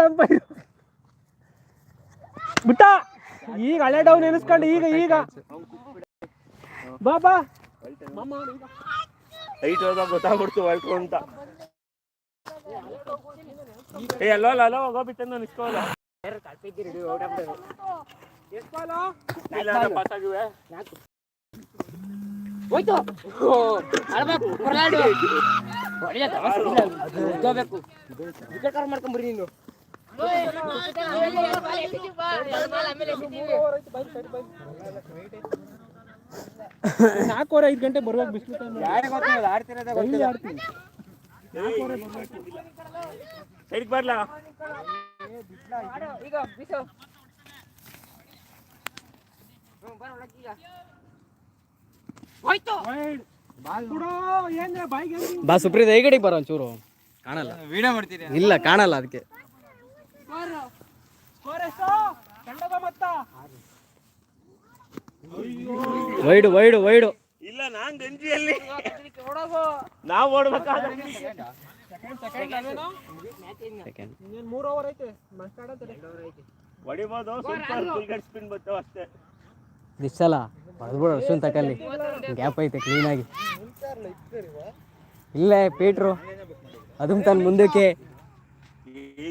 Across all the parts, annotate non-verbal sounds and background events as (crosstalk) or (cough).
Umpire ಬಿಟ್ಟ. ಈಗ ಹಳೆ ಡೌನ್ ಎನಿಸ್ಕೊಂಡು ಈಗ ಈಗ. ಬಾ ಬಾ. ಮಾಮ ಈಗ. ಹೈಟ್ ಹೋದಾಗ ಗೊತ್ತಾಗ್ಬಿಡ್ತು ಹೊಲ್ಟು ಅಂತ. ಏ ಅಲ್ಲೋ ಅಲ್ಲ ಅಲ್ಲೋ ಹೋಗೋಬಿಟ್ಟೆ ನಾನು ಇಸ್ಕೋಲ್ಲ ಎಷ್ಟ್ ಬಾಲು? ಇಲ್ಲ ಪಾಸ್ ಆಗಿವೆ ಹೋಯ್ತು ಅಳ್ಬೇಕು ಹೊರಗಾಡು ಹೊಡೆಯ ಹೋಗ್ಬೇಕು ವಿಕೆಟ್ ಕವರ್ ಮಾಡ್ಕೊಂಬರ್ರಿ ನೀನು. ನಾಲ್ಕೂವರೆ ಐದು ಗಂಟೆ ಬರ್ಬೇಕು ಬಿಸಿಲು ಟೈಮ್ ಆಡ್ತಿರೋದೇ ಡೈಲಿ ಆಡ್ತೀನಿ. ಸೈಡ್ಗೆ ಬರ್ಲಾ? ಈಗ ಬಿಸು. ಹ್ಮ್, ಬಾ ಒಳಗ್ ಈಗ. ಹೋಯ್ತು. ಬಾ ಸುಪ್ರೀತ್ ಈ ಕಡೆಗೆ ಬರೋ ಚೂರು ಕಾಣಲ್ಲ. ವಿಡಿಯೋ ಮಾಡ್ತೀರಿ. ಇಲ್ಲ ಕಾಣಲ್ಲ ಅದಕ್ಕೆ. Wide wide wide. ಇಲ್ಲ ನಾನ್ ಗಂಜಿಯಲ್ಲಿ. ನಾವು ನಾವ್ ಓಡ್ಬೇಕಾದ್ರೆ. ಮೂರು ಓವರ್ ಐತೆ. ಹೊಡಿಬೋದು ಸ್ಪಿನ್ ಬರ್ತಾವ ಅಷ್ಟೇ. ನಿಶ್ಚಲ. ಹೊಡೆದ್ಬಿಡು ಅಶ್ವಿನ್ ತಕಲ್ಲಿ. ಗ್ಯಾಪ್ ಐತೆ ಕ್ಲೀನಾಗಿ ಇಲ್ಲ ಪೀಟ್ರು ಅದು ತಾನು ಮುಂದಕ್ಕೆ ಏ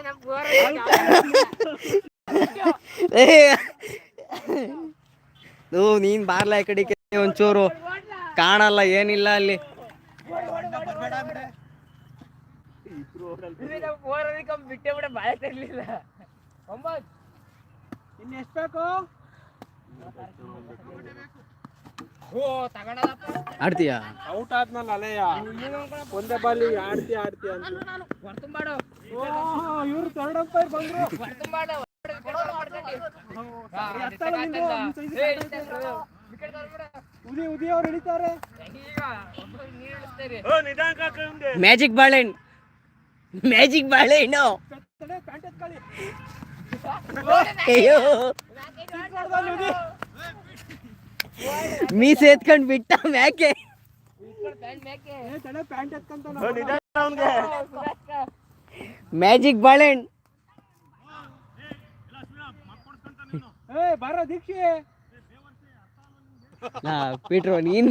(laughs) ನೀನ್ ಬಾರ್ಲ ಈ ಕಡೆ ಒಂಚೂರು ಕಾಣಲ್ಲ ಏನಿಲ್ಲ ಅಲ್ಲಿ. ಬಿಟ್ಟೆ ಬಿಡ ಬಾಯ ತರ್ಲಿಲ್ಲ ಒಂಬತ್ತು ಇನ್ನು ಎಷ್ಟು ಬೇಕು? ಆಡ್ತೀಯಾ? ಔಟ್ ಆದ್ಮೇಲೆ ಅಲೆಯ? ಒಂದೇ ಬಾಲಿ ಆಡ್ತಿ ಆಡ್ತಿ ಅಂತ. ಇವ್ರು ಥರ್ಡ್ ಅಂಪೈರ್ ಬಂದ್ರು. ಉದಿ ಉದಿ ಅವ್ರು ಹಿಡಿತಾರೆ. ಈಗ ಒಬ್ರು ನೀರು ಇಳಿಸ್ತಾರೆ ಓ ನಿಧಾನ ಕಾಕೊಂಡೆ ಮ್ಯಾಜಿಕ್ ಬಾಳೆಹಣ್ಣು ಮ್ಯಾಜಿಕ್ ಬಾಳೆಹಣ್ಣು ಅಯ್ಯೋ. ಮೀಸೆ ಎತ್ಕೊಂಡ್ ಬಿಟ್ಟ ಮ್ಯಾಕೆ. ಪ್ಯಾಂಟ್ ಮೇಕೆ ಏ ತಡೆ ಪ್ಯಾಂಟ್ ಎತ್ಕೊಂತ ಓ ನಿಧಾನ ಅವನ್ಗೆ. ಮ್ಯಾಜಿಕ್ ಬಾಳೆಣ್ ಏ ಬಾರ ದೀಕ್ಷೆ. ಹಾ ಪೀಟ್ರು ನೀನ್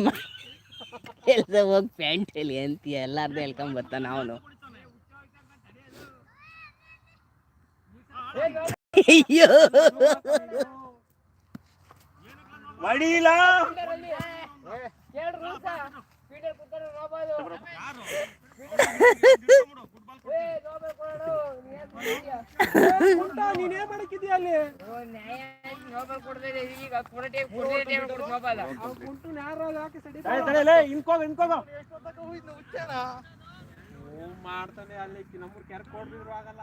ಕೆಲಸ ಹೋಗಿ ಪ್ಯಾಂಟ್ ಹೇಳಿ ಅಂತೀಯ ಎಲ್ಲಾರ್ದು ಹೇಳ್ಕೊಂಡ್ ಬರ್ತಾನ ಅವನು. ಅಯ್ಯೋ. ಕೊಡೋಣ ನೀನ್ ಮಾಡಕ್ಕಿದ್ಯಾ ಅಲ್ಲಿ ಮಾಡ್ತಾನೆ ಅಲ್ಲಿ ನಮ್ಮೂರ್ ಕೆರ್ಕ್ ಹೊಡ್ದಿದ್ರು ಆಗಲ್ಲ.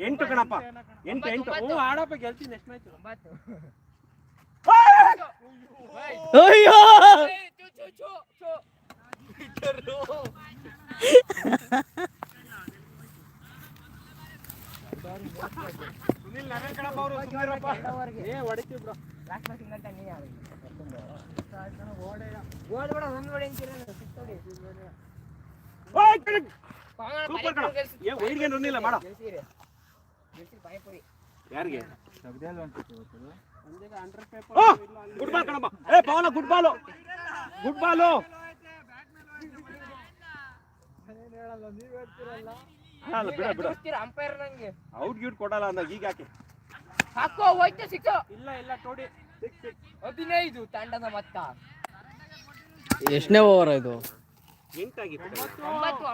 ಎಂಟು ಕಣಪ್ಪ. ಎಂಟು ಎಂಟು. ಹ್ಞೂ ಆಡಪ್ಪ ಗೆಲ್ತೀನಿ ಎಷ್ಟು ಮ್ಯಾಚ್ ಒಂಬತ್ತು. ಅಯ್ಯೋ! ಚು ಚು ಚು ಚು ಸುನಿಲ್ ನರೇನ್ ಕಣಪ್ಪ ಅವರು ಏ ಹೊಡಿತೀವಿ ಬ್ರೋ. ಲಾಸ್ಟ್ ಮ್ಯಾಚಿಂಗ್ ಅಂತ ನೀ ಯಾರು ಓಡ್ಬೇಡ ಒಂದು ಓಡಿ ಅಂತೀರ ಸಿಕ್ತೋಡಿ ಓಯ್ ಸೂಪರ್ ಕಣ ಏ ಮಾಡ ಯಾರಿಗೆ? ಅಂದಾಗ ಅಂಡರ್ ಪೇಪರ್ ಇಲ್ಲ ಅಲ್ಲಿ ಗುಡ್ ಬಾಲ್ ಕಣಪ್ಪ. ಏ ಪವನ ಗುಡ್ ಬಾಲು. Good ball. ಏನ್ ಹೇಳಲ್ಲ ನೀವ್ ಹೇಳ್ತೀರಲ್ಲ ಅಲ್ಲ ಬಿಡ ಬಿಡ. ಗೆಲ್ಸ್ತೀರ ಅಂಪೈರ್ ನಂಗೆ ಔಟ್ ಗೀಟ್ ಕೊಡಲ್ಲ ಅಂದಾಗ ಈಗ ಯಾಕೆ? ಹಾಕೋ ಹೋಯ್ತು ಸಿಕ್ತು ಇಲ್ಲ ಇಲ್ಲ ಟೋಡಿ ಸಿಕ್ ಸಿಕ್. ಹದಿನೈದು ತಂಡದ ಮೊತ್ತ. ಎಷ್ಟನೇ ಓವರ್ ಇದು? ಎಂಟಾಗಿತ್ತು ಒಂಬತ್ತು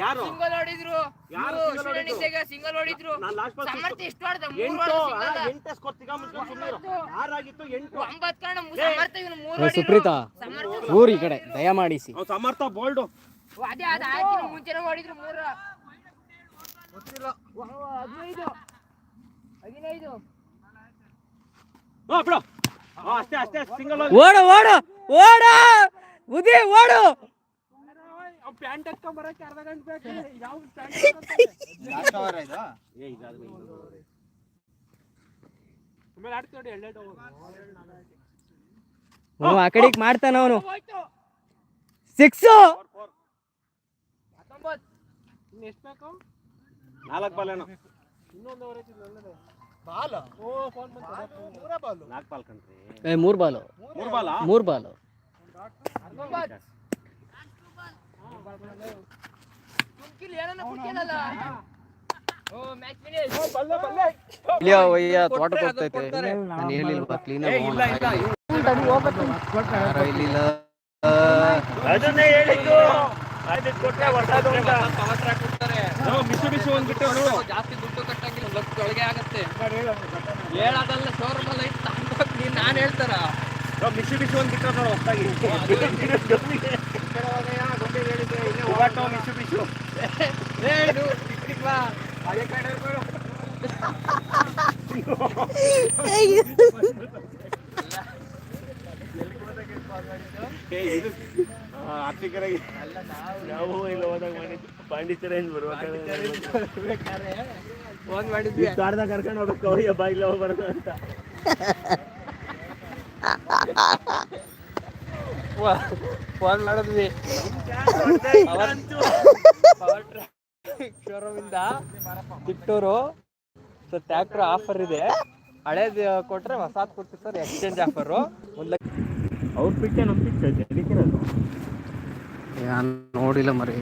ಯಾರು? ಸಿಂಗಲ್ ಹೊಡಿದ್ರು ಯಾರು ಸಿಂಗಲ್ ಹೊಡಿದ್ರು ನಾನು ಲಾಸ್ಟ್ ಬಾಲ್ ಸಮರ್ಥ ಎಷ್ಟು ಹೊಡೆದ ಮೂರು ಹೊಡೆದ ಎಂಟು ಸ್ಕೋರ್ ಮುಚ್ಕೊಂಡು ಸುಮ್ಮನೆ ಆರಾಗಿತ್ತು ಎಂಟು. ಒಂಬತ್ತು ಕಾರಣ ಸಮರ್ಥ ಇವನು ಮೂರು ಹೊಡಿದ್ರು ಸುಪ್ರೀತಾ ಸಮರ್ಥ ಊರ್ ಈ ಕಡೆ ದಯಮಾಡಿಸಿ. ಅವ್ನು ಸಮರ್ಥ ಬೋಲ್ಡ್. ಅದೇ ಅದ ಆಯ್ತು ಮುಂಚೆನೆ ಹೊಡಿದ್ರು ಮೂರು. ಓ, ಹದಿನೈದು. ಹದಿನೈದು. ಹಾ ಬಿಡು. ಹಾ, ಅಷ್ಟೇ ಅಷ್ಟೇ ಸಿಂಗಲ್ ಓಡು ಓಡು ಓಡು! ಉದಿ ಓಡು. ಪ್ಯಾಂಟ್ ಹಾಕೊಂಡ್ ಬರಕ್ಕೆ ಅರ್ಧ ಗಂಟೆ ಬೇಕು. ಯಾವ ಪ್ಯಾಂಟ್ ಆ ಕಡೆಗೆ ಮಾಡ್ತಾನ ಅವನು. ಸಿಕ್ಸ್. ಎಷ್ಟು ಬೇಕು? ನಾಲ್ಕು ಬಾಲ್ ಏನೋ. ಇನ್ನೊಂದು ಬಾಲ್ ಬಾಲ? ಓ ಫೋನ್ ಬಂತು. ನಾಲ್ಕು ಬಾಲ್ ಕಣ್ರಿ. ಏ ಮೂರ್ ಬಾಲು. ಮೂರು ಬಾಲ್? ಮೂರ್ ಬಾಲು. ಒಯ್ಯ ತೋಟಕ್ಕೆ ಹೋಗ್ತೈತೆ ನಾನು ಹೇಳಿಲ್ವಾ ಕ್ಲೀನ್ ಏ ಇಲ್ಲ ಇಲ್ಲ. ಯಾರೋ ಇಲ್ಲಿಲ್ಲ. ಅದನ್ನೇ ಹೇಳಿದ್ದು. ಅದಕ್ಕೆ ಕೊಟ್ಟರೆ ಹೊಸದು ಅಂತ ನಾವು ಬಿಸಿ ಬಿಸಿ ನೋಡು. ಜಾಸ್ತಿ ದುಡ್ಡು ಕಟ್ಟಂಗಿಲ್ಲ ಲಕ್ಷ ಒಳಗೆ ಆಗುತ್ತೆ. ಹೇಳೋದಲ್ಲ ಶೋರೂಮಲ್ಲಿ ನೀನ್ ನಾನ್ ಹೇಳ್ತಾರ. ನಾವು ಮಿಸು ಒಂದು ಬಿಟ್ಟರೆ ನೋಡಿ ಹೊಸದಾಗಿ ಮಿಸು ಮಿಸು ಹೇಳು ಇಟ್ಬಿಟ್ ಬಾ. ಅದೇ ಕಡೆ ಹೋಗ್ಬಿಡು. ಏ, ಇದು ಆ, ಆರ್ಥಿಕರಾಗಿ ನಾವು ಇಲ್ಲ ಹೋದಾಗ ಮಾಡಿದ್ದು ಪಾಂಡಿಚೇರಿಯಿಂದ ಬರ್ಬೇಕಾದ್ರೆ ಫೋನ್ ಮಾಡಿದ್ವಿ ಕಾರ್ದಾಗ ಕರ್ಕೊಂಡು ಹೋಗ್ಬೇಕು ಅವ್ರಿಗೆ ಬಾಗಿಲ ಹೋಗ್ಬಾರ್ದು ಅಂತ ಫೋನ್ ಮಾಡಿದ್ವಿ. ಶೋರೂಮಿಂದ ತಿಟ್ಟೂರು ಸೊ ಟ್ಯಾಕ್ಟ್ರ್ ಆಫರ್ ಇದೆ. ಹಳೇದು ಕೊಟ್ರೆ ಹೊಸಾದ್ ಕೊಡ್ತೀವಿ ಸರ್ ಎಕ್ಸ್ಚೇಂಜ್ ಆಫರು ಒಂದು ಲಕ್ಷ ಅವ್ರ ಪಿಟ್ಟೆ ನಮ್ಮ ಪಿಟ್ಟೆ ನೋಡಿಲ್ಲ ಮರಿ.